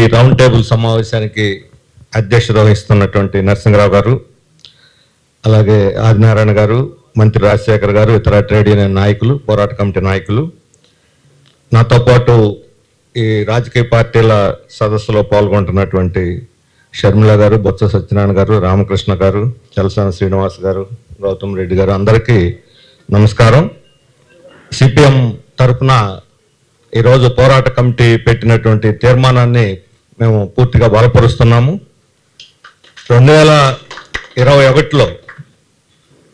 ఈ round table సమావేశానికి అధ్యక్షత వహిస్తున్నటువంటి నరసింహరావు గారు అలాగే ఆదినారాయణ గారు మంత్రి రాజశేఖర్ గారు ఇతర ట్రేడ్ యూనియన్ నాయకులు పోరాట కమిటీ నాయకులు. నాతో పాటు ఈ రాజకీయ పార్టీల సదస్సులో పాల్గొంటున్నటువంటి షర్మిల గారు బొత్స సత్యనారాయణ గారు రామకృష్ణ గారు చలసాన శ్రీనివాస్ గారు గౌతమ్ రెడ్డి గారు అందరికీ నమస్కారం. సిపిఎం తరఫున ఈరోజు పోరాట కమిటీ పెట్టినటువంటి తీర్మానాన్ని మేము పూర్తిగా బలపరుస్తున్నాము. రెండు వేల ఇరవై ఒకటిలో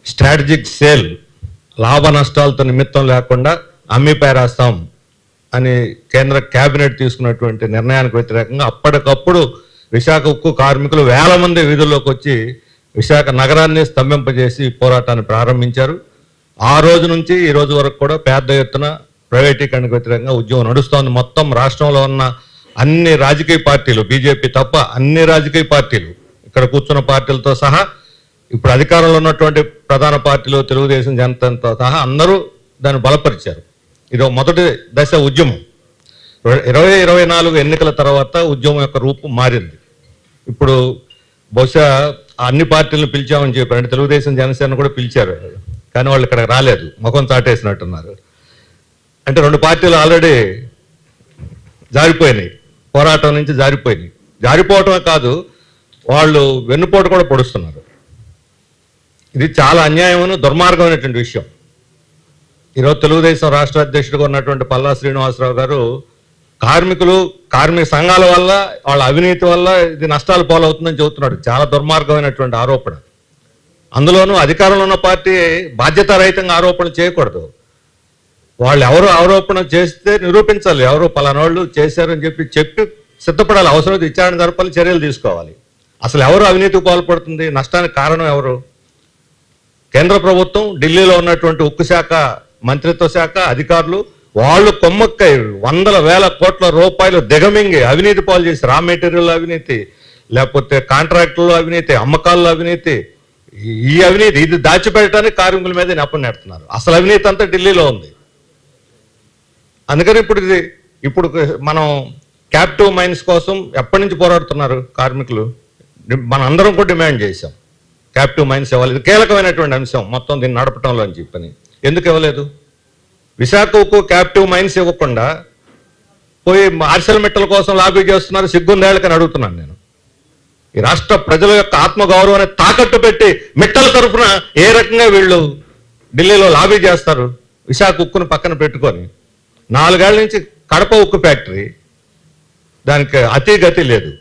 స్ట్రాటజిక్ సేల్ లాభ నష్టాలతో నిమిత్తం లేకుండా అమ్మి పేరాస్తాం అని కేంద్ర కేబినెట్ తీసుకున్నటువంటి నిర్ణయానికి వ్యతిరేకంగా అప్పటికప్పుడు విశాఖ ఉక్కు కార్మికులు వేల మంది వీధుల్లోకి వచ్చి విశాఖ నగరాన్ని స్తంభింపజేసి పోరాటాన్ని ప్రారంభించారు. ఆ రోజు నుంచి ఈ రోజు వరకు కూడా పెద్ద ఎత్తున ప్రైవేటీకరణకు వ్యతిరేకంగా ఉద్యమం నడుస్తోంది. మొత్తం రాష్ట్రంలో ఉన్న అన్ని రాజకీయ పార్టీలు బీజేపీ తప్ప అన్ని రాజకీయ పార్టీలు ఇక్కడ కూర్చున్న పార్టీలతో సహా ఇప్పుడు అధికారంలో ఉన్నటువంటి ప్రధాన పార్టీలు తెలుగుదేశం జనతాతో సహా అందరూ దాన్ని బలపరిచారు. ఇది మొదటి దశ ఉద్యమం. ఇరవై ఇరవై నాలుగు ఎన్నికల తర్వాత ఉద్యమం యొక్క రూపం మారింది. ఇప్పుడు బహుశా అన్ని పార్టీలను పిలిచామని చెప్పారు. అంటే తెలుగుదేశం జనసేన కూడా పిలిచారు. కానీ వాళ్ళు ఇక్కడ రాలేదు. ముఖం చాటేసినట్టున్నారు. అంటే రెండు పార్టీలు ఆల్రెడీ జారిపోయినాయి. పోరాటం నుంచి జారిపోయింది జారిపోవటమే కాదు వాళ్ళు వెన్నుపోటు కూడా పొడుస్తున్నారు. ఇది చాలా అన్యాయమైన దుర్మార్గమైనటువంటి విషయం. ఈరోజు తెలుగుదేశం రాష్ట్ర అధ్యక్షుడిగా ఉన్నటువంటి పల్లా శ్రీనివాసరావు గారు కార్మికులు కార్మిక సంఘాల వల్ల వాళ్ళ అవినీతి వల్ల ఇది నష్టాలు పాలవుతుందని చెబుతున్నాడు. చాలా దుర్మార్గమైనటువంటి ఆరోపణ. అందులోనూ అధికారంలో ఉన్న పార్టీ బాధ్యతారహితంగా ఆరోపణలు చేయకూడదు. వాళ్ళు ఎవరు ఆరోపణ చేస్తే నిరూపించాలి. ఎవరు పలానోళ్ళు చేశారని చెప్పి చెప్పి సిద్ధపడాలి. అవసరం విచారణ జరపాలి చర్యలు తీసుకోవాలి. అసలు ఎవరు అవినీతికి పాల్పడుతుంది? నష్టానికి కారణం ఎవరు? కేంద్ర ప్రభుత్వం ఢిల్లీలో ఉన్నటువంటి ఉక్కు శాఖ మంత్రిత్వ శాఖ అధికారులు వాళ్ళు కొమ్మక్కై వందల వేల కోట్ల రూపాయలు దిగమింగి అవినీతి పాలు చేసి రా మెటీరియల్ అవినీతి లేకపోతే కాంట్రాక్టుల్లో అవినీతి అమ్మకాల్లో అవినీతి ఈ- అవినీతి ఇది దాచిపెట్టడానికి కార్మికుల మీద నెప్పనెడుతున్నారు అసలు అవినీతి అంతా ఢిల్లీలో ఉంది. అందుకని ఇప్పుడు ఇది ఇప్పుడు మనం క్యాప్టివ్ మైన్స్ కోసం ఎప్పటి నుంచి పోరాడుతున్నారు కార్మికులు? మనం అందరం కూడా డిమాండ్ చేశాం. క్యాప్టివ్ మైన్స్ ఇవ్వాలి ఇది కీలకమైనటువంటి అంశం మొత్తం దీన్ని నడపటంలో అని చెప్పని. ఎందుకు ఇవ్వలేదు? విశాఖ ఉక్కు క్యాప్టివ్ మైన్స్ ఇవ్వకుండా పోయి మార్షల్ మెట్టల కోసం లాబీ చేస్తున్నారు సిగ్గుందేళ్ళకని అడుగుతున్నాను నేను. ఈ రాష్ట్ర ప్రజల యొక్క ఆత్మగౌరవాన్ని తాకట్టు పెట్టి మిట్టల తరఫున ఏ రకంగా వీళ్ళు ఢిల్లీలో లాబీ చేస్తారు? విశాఖ ఉక్కును పక్కన పెట్టుకొని. నాలుగేళ్ళ నుంచి కడప ఉక్కు ఫ్యాక్టరీ. దానికి అతి గతి లేదు.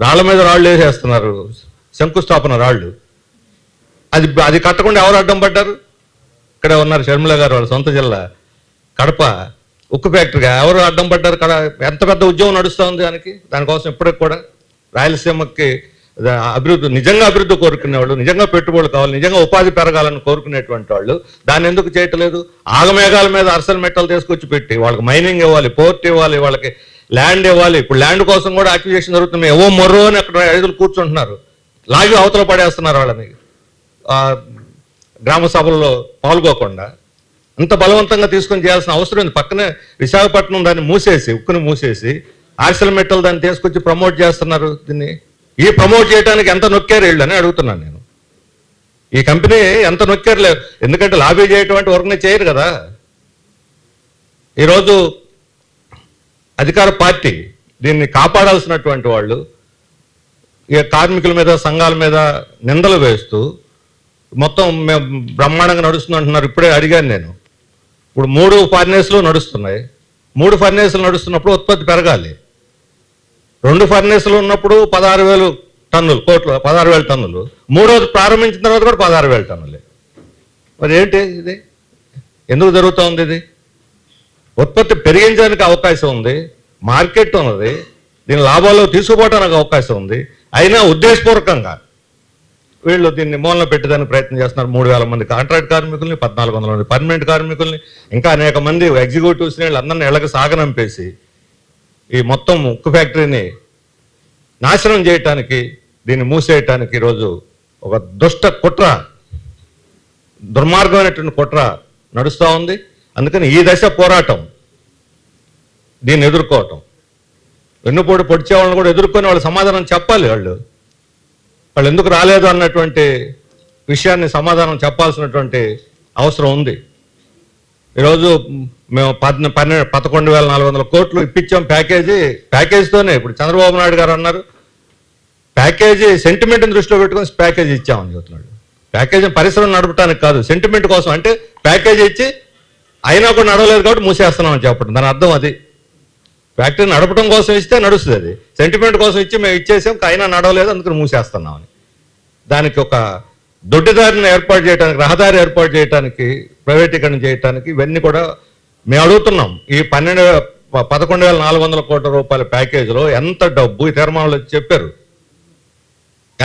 రాళ్ళ మీద రాళ్ళు వేసేస్తున్నారు. శంకుస్థాపన రాళ్ళు. అది అది కట్టకుండా ఎవరు అడ్డం పడ్డారు? ఇక్కడ ఉన్నారు షర్మిల గారు వాళ్ళ సొంత జిల్లా. కడప ఉక్కు ఫ్యాక్టరీగా ఎవరు అడ్డం పడ్డారు? కడ ఎంత పెద్ద ఉద్యమం నడుస్తూ ఉంది దానికి? దానికోసం ఇప్పటికి కూడా రాయలసీమకి అభివృద్ధి నిజంగా అభివృద్ధి కోరుకునే వాళ్ళు నిజంగా పెట్టుబడులు కావాలి నిజంగా ఉపాధి పెరగాలని కోరుకునేటువంటి వాళ్ళు దాన్ని ఎందుకు చేయట్లేదు? ఆగమేఘాల మీద అర్సల్ మెట్టలు తీసుకొచ్చి పెట్టి వాళ్ళకి మైనింగ్ ఇవ్వాలి పోర్ట్ ఇవ్వాలి వాళ్ళకి ల్యాండ్ ఇవ్వాలి. ఇప్పుడు ల్యాండ్ కోసం కూడా అక్విజేషన్ జరుగుతుంది ఏవో మొర్రో అని అక్కడ రైతులు కూర్చుంటున్నారు. లాగి అవతల పడేస్తున్నారు వాళ్ళని. గ్రామ సభల్లో పాల్గొకుండా అంత బలవంతంగా తీసుకొని చేయాల్సిన అవసరం ఉంది. పక్కనే విశాఖపట్నం దాన్ని మూసేసి ఉక్కుని మూసేసి ఆర్సెల్ మెట్టలు దాన్ని తీసుకొచ్చి ప్రమోట్ చేస్తున్నారు దీన్ని. ఈ ప్రమోట్ చేయడానికి ఎంత నొక్కారు వీళ్ళు అని అడుగుతున్నాను నేను. ఈ కంపెనీ ఎంత నొక్కారు ఎందుకంటే లాబీ చేయటువంటి వర్క్ని చేయరు కదా. ఈరోజు అధికార పార్టీ దీన్ని కాపాడాల్సినటువంటి వాళ్ళు ఇక కార్మికుల మీద సంఘాల మీద నిందలు వేస్తూ మొత్తం మేము బ్రహ్మాండంగా నడుస్తుంది అంటున్నారు. ఇప్పుడే అడిగాను నేను. ఇప్పుడు మూడు ఫర్నేస్లు నడుస్తున్నాయి. మూడు ఫర్నేస్లు నడుస్తున్నప్పుడు ఉత్పత్తి పెరగాలి. రెండు ఫర్నేసులు ఉన్నప్పుడు పదహారు వేలు టన్నులు కోట్లు పదహారు వేల టన్నులు. మూడోది ప్రారంభించిన తర్వాత కూడా పదహారు వేల టన్నులే. మరి ఏంటి ఇది? ఎందుకు జరుగుతోంది ఇది? ఉత్పత్తి పెరిగించడానికి అవకాశం ఉంది మార్కెట్ ఉన్నది దీని లాభాలు తీసుకుపోవడానికి అవకాశం ఉంది. అయినా ఉద్దేశపూర్వకంగా వీళ్ళు దీన్ని మూలన పెట్టడానికి ప్రయత్నం చేస్తున్నారు. మూడు వేల మంది కాంట్రాక్ట్ కార్మికుల్ని పద్నాలుగు వందల మంది పర్మనెంట్ కార్మికుల్ని ఇంకా అనేక మంది ఎగ్జిక్యూటివ్స్ని వీళ్ళందరినీ ఇళ్ళకి సాగనంపేసి ఈ మొత్తం ఉక్కు ఫ్యాక్టరీని నాశనం చేయటానికి దీన్ని మూసేయటానికి ఈరోజు ఒక దుష్ట కుట్ర దుర్మార్గమైనటువంటి కుట్ర నడుస్తూ ఉంది. అందుకని ఈ దశ పోరాటం దీన్ని ఎదుర్కోవటం. వెన్నుపోటు పొడిచే వాళ్ళని కూడా ఎదుర్కొని వాళ్ళు సమాధానం చెప్పాలి వాళ్ళు. వాళ్ళు ఎందుకు రాలేదు అన్నటువంటి విషయాన్ని సమాధానం చెప్పాల్సినటువంటి అవసరం ఉంది. ఈరోజు మేము పద్న పన్నెండు పదకొండు వేల నాలుగు వందల కోట్లు ఇప్పించాం ప్యాకేజీ ప్యాకేజీతోనే ఇప్పుడు చంద్రబాబు నాయుడు గారు అన్నారు ప్యాకేజీ సెంటిమెంట్ని దృష్టిలో పెట్టుకొని ప్యాకేజీ ఇచ్చామని చెబుతున్నాడు. ప్యాకేజీ పరిశ్రమ నడపడానికి కాదు సెంటిమెంట్ కోసం. అంటే ప్యాకేజీ ఇచ్చి అయినా కూడా నడవలేదు కాబట్టి మూసేస్తున్నామని చెప్పడం. దాని అర్థం అది. ఫ్యాక్టరీ నడపడం కోసం ఇస్తే నడుస్తుంది అది. సెంటిమెంట్ కోసం ఇచ్చి మేము ఇచ్చేసాం అయినా నడవలేదు అందుకని మూసేస్తున్నామని. దానికి ఒక దొడ్డిదారిని ఏర్పాటు చేయడానికి రహదారి ఏర్పాటు చేయడానికి ప్రైవేటీకరణ చేయడానికి ఇవన్నీ కూడా మేము అడుగుతున్నాం. ఈ పన్నెండు పదకొండు వేల నాలుగు వందల కోట్ల రూపాయల ప్యాకేజీలో ఎంత డబ్బు ఈ తీర్మానంలో చెప్పారు.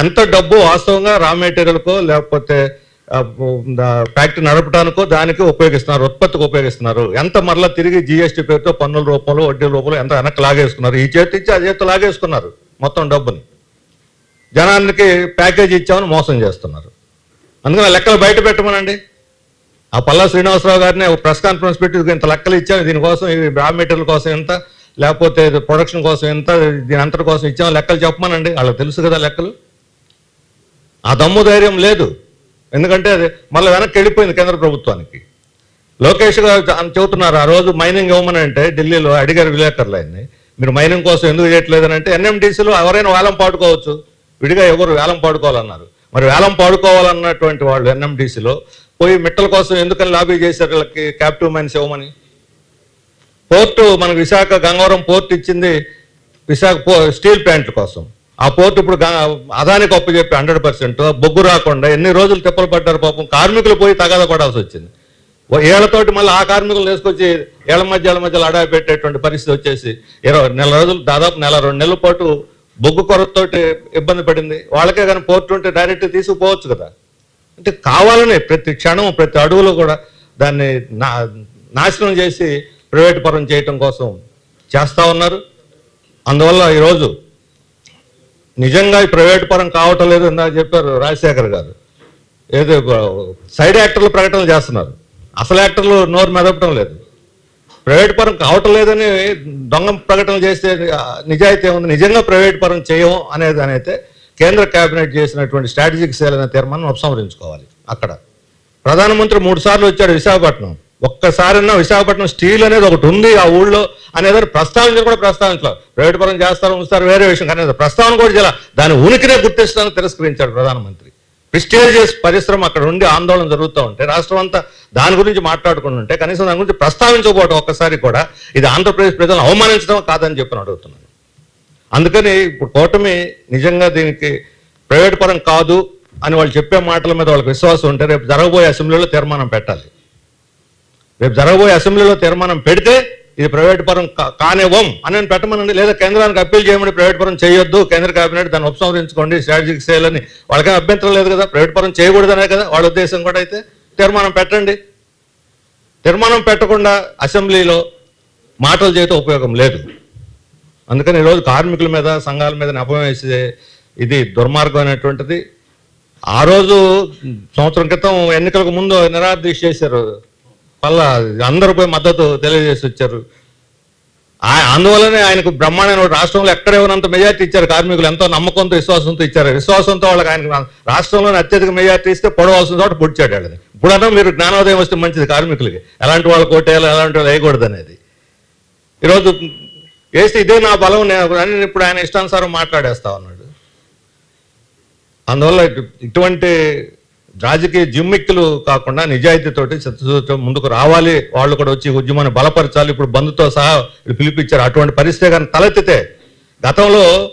ఎంత డబ్బు వాస్తవంగా రా మెటీరియల్కో లేకపోతే ఫ్యాక్టరీ నడపడానికో దానికి ఉపయోగిస్తున్నారు ఉత్పత్తికి ఉపయోగిస్తున్నారు. ఎంత మరలా తిరిగి జిఎస్టీ పేరుతో పన్నుల రూపంలో వడ్డీ రూపంలో ఎంత వెనక్కి లాగేసుకున్నారు. ఈ చేతి ఇచ్చి ఆ చేతి లాగేసుకున్నారు మొత్తం డబ్బుని. జనానికి ప్యాకేజీ ఇచ్చామని మోసం చేస్తున్నారు. అందుకని లెక్కలు బయట పెట్టమనండి. ఆ పల్లా శ్రీనివాసరావు గారిని ఒక ప్రెస్ కాన్ఫరెన్స్ పెట్టి ఇంత లెక్కలు ఇచ్చాము దీనికోసం ఈ రా మెటీరియల్ కోసం ఎంత లేకపోతే ఇది ప్రొడక్షన్ కోసం ఎంత దీని అంతటి కోసం ఇచ్చాం లెక్కలు చెప్పమనండి. వాళ్ళకి తెలుసు కదా లెక్కలు. ఆ దమ్ము ధైర్యం లేదు. ఎందుకంటే అది మళ్ళీ వెనక్కి వెళ్ళిపోయింది కేంద్ర ప్రభుత్వానికి. లోకేష్ గారు చెబుతున్నారు ఆ రోజు మైనింగ్ ఇవ్వమని అంటే ఢిల్లీలో అడిగారు విలేకరులు ఆయన్ని మీరు మైనింగ్ కోసం ఎందుకు చేయట్లేదని అంటే ఎన్ఎండిసిలో ఎవరైనా వేలం పాడుకోవచ్చు. విడిగా ఎవరు వేలం పాడుకోవాలన్నారు. మరి వేలం పాడుకోవాలన్నటువంటి వాళ్ళు ఎన్ఎండిసిలో పోయి మిట్టల కోసం ఎందుకని లాబీ చేశారు వీళ్ళకి క్యాపిటివ్ మైన్స్ ఇవ్వమని? పోర్టు మనకు విశాఖ గంగవరం పోర్ట్ ఇచ్చింది విశాఖ పో స్టీల్ ప్లాంట్ల కోసం. ఆ పోర్ట్ ఇప్పుడు అదానికి అప్పు చెప్పి హండ్రెడ్ పర్సెంట్ బొగ్గు రాకుండా ఎన్ని రోజులు తిప్పలు పడ్డారు పాపం కార్మికులు పోయి తగాద పడాల్సి వచ్చింది. ఏళ్ళతోటి మళ్ళీ ఆ కార్మికులు తీసుకొచ్చి ఏళ్ళ మధ్య ఏళ్ళ మధ్యలో అడా పెట్టేటువంటి పరిస్థితి వచ్చేసి ఇరవై నెల రోజులు దాదాపు నెల రెండు నెలల పాటు బొగ్గు కొరతతోటి ఇబ్బంది పడింది. వాళ్ళకే కానీ పోర్టు ఉంటే డైరెక్ట్ తీసుకుపోవచ్చు కదా. అంటే కావాలని ప్రతి క్షణం ప్రతి అడుగులో కూడా దాన్ని నా నాశనం చేసి ప్రైవేట్ పరం చేయటం కోసం చేస్తూ ఉన్నారు. అందువల్ల ఈరోజు నిజంగా ఈ ప్రైవేట్ పరం కావటం లేదు ఇందాక చెప్పారు రాజశేఖర్ గారు. ఏదో సైడ్ యాక్టర్లు ప్రకటనలు చేస్తున్నారు. అసలు యాక్టర్లు నోరు మెదపడం లేదు. ప్రైవేట్ పరం కావటం లేదని దొంగ ప్రకటనలు చేస్తే నిజాయితీ ఉంది నిజంగా ప్రైవేట్ పరం చేయము అనేది అయితే కేంద్ర కేబినెట్ చేసినటువంటి స్ట్రాటజిక్ సేల్ అనే తీర్మానం ఉపసంహరించుకోవాలి. అక్కడ. ప్రధానమంత్రి మూడు సార్లు వచ్చాడు విశాఖపట్నం. ఒక్కసారన్నా విశాఖపట్నం స్టీల్ అనేది ఒకటి ఉంది ఆ ఊళ్ళో అనేది ప్రస్తావించడం కూడా ప్రస్తావించలేదు ప్రైవేట్ పరం చేస్తారు ఉంచుతారు వేరే విషయం కానీ ప్రస్తావన కూడా చేయాలి. దాని ఉనికినే గుర్తిస్తానని తిరస్కరించాడు ప్రధానమంత్రి. ప్రిస్టేజియస్ పరిశ్రమ అక్కడ ఉండి ఆందోళన జరుగుతూ ఉంటే రాష్ట్రం అంతా దాని గురించి మాట్లాడుకుని ఉంటే కనీసం దాని గురించి ప్రస్తావించకపోవటం ఒక్కసారి కూడా ఇది ఆంధ్రప్రదేశ్ ప్రజలను అవమానించడం కాదని చెప్పి అడుగుతున్నాను. అందుకని ఇప్పుడు కూటమి నిజంగా దీనికి ప్రైవేట్ పరం కాదు అని వాళ్ళు చెప్పే మాటల మీద వాళ్ళకి విశ్వాసం ఉంటే రేపు జరగబోయే అసెంబ్లీలో తీర్మానం పెట్టాలి. రేపు జరగబోయే అసెంబ్లీలో తీర్మానం పెడితే ఇది ప్రైవేట్ పరం కా- కానివ్వం అని నేను పెట్టమనండి. లేదా కేంద్రానికి అప్పీల్ చేయమని ప్రైవేట్ పరం చేయొద్దు. కేంద్ర కేబినెట్ దాన్ని ఉపసంహరించుకోండి. స్ట్రాటజిక్ సేల్ అని అభ్యంతరం లేదు కదా. ప్రైవేట్ పరం చేయకూడదనే కదా. వాళ్ళ ఉద్దేశం కూడా అయితే తీర్మానం పెట్టండి. తీర్మానం పెట్టకుండా అసెంబ్లీలో మాటలు చేయటం ఉపయోగం లేదు. అందుకని ఈరోజు కార్మికుల మీద సంఘాల మీద నెపం వేసే ఇది దుర్మార్గమైనటువంటిది ఆ రోజు సంవత్సరం క్రితం ఎన్నికలకు ముందు నిరాదీక్ష చేశారు. మళ్ళా అందరూ పోయి మద్దతు తెలియజేసి వచ్చారు. అందువల్లనే ఆయనకు బ్రహ్మాండమైన రాష్ట్రంలో ఎక్కడ ఇవ్వనంత మెజార్టీ ఇచ్చారు కార్మికులు. ఎంతో నమ్మకంతో విశ్వాసంతో ఇచ్చారు. విశ్వాసంతో వాళ్ళకి ఆయనకు రాష్ట్రంలోనే అత్యధిక మెజార్టీ ఇస్తే పొడవలసిన చోట పొడిచాడు వాళ్ళని ఇప్పుడన్నా మీరు జ్ఞానోదయం వస్తే మంచిది కార్మికులకి. ఎలాంటి వాళ్ళు కోటేయాలి ఎలాంటి వాళ్ళు వేయకూడదు అనేది ఈరోజు వేస్తే ఇదే నా బలం నేను ఇప్పుడు ఆయన ఇష్టానుసారం మాట్లాడేస్తా ఉన్నాడు. అందువల్ల ఇటువంటి రాజకీయ జిమ్మిక్కులు కాకుండా నిజాయితీతోటి చిత్తశుద్ధితో ముందుకు రావాలి. వాళ్ళు కూడా వచ్చి ఉద్యమాన్ని బలపరచాలి. ఇప్పుడు బంధుతో సహా పిలిపించారు. అటువంటి పరిస్థితి కానీ తలెత్తితే గతంలో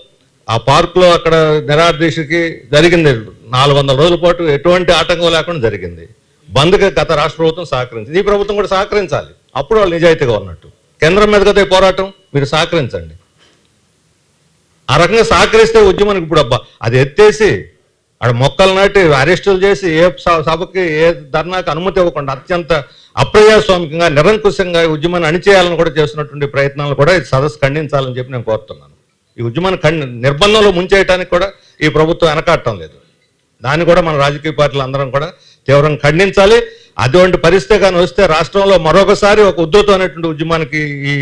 ఆ పార్కులో అక్కడ నిరాదీక్షకి జరిగింది. నాలుగు వందల రోజుల పాటు ఎటువంటి ఆటంకం లేకుండా జరిగింది. బంద్కి గత రాష్ట్ర ప్రభుత్వం సహకరించింది. ఈ ప్రభుత్వం కూడా సహకరించాలి. అప్పుడు వాళ్ళు నిజాయితీగా ఉన్నట్టు. కేంద్రం మీద కదా పోరాటం? మీరు సహకరించండి. ఆ రకంగా సహకరిస్తే ఉద్యమానికి ఇప్పుడు అబ్బా అది ఎత్తేసి ఆడ మొక్కలు నాటి అరెస్టులు చేసి ఏ సభకి ఏ ధర్నాకి అనుమతి ఇవ్వకుండా అత్యంత అప్రజాస్వామికంగా నిరంకుశంగా ఈ ఉద్యమాన్ని అణిచేయాలని కూడా చేస్తున్నటువంటి ప్రయత్నాలు కూడా ఈ సదస్సు ఖండించాలని చెప్పి నేను కోరుతున్నాను. ఈ ఉద్యమాన్ని ఖండి నిర్బంధంలో ముంచేయడానికి కూడా ఈ ప్రభుత్వం వెనకాడటం లేదు. దాన్ని కూడా మన రాజకీయ పార్టీలు అందరం కూడా తీవ్రంగా ఖండించాలి. అటువంటి పరిస్థితి కానీ వస్తే రాష్ట్రంలో మరొకసారి ఒక ఉద్ధృతమైనటువంటి ఉద్యమానికి ఈ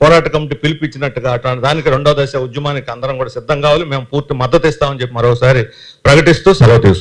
పోరాట కమిటీ పిలిపించినట్టుగా అటువంటి దానికి రెండో దశ ఉద్యమానికి అందరం కూడా సిద్ధం కావాలి. మేము పూర్తి మద్దతు ఇస్తామని చెప్పి మరోసారి ప్రకటిస్తూ సెలవు తీసుకుంటాం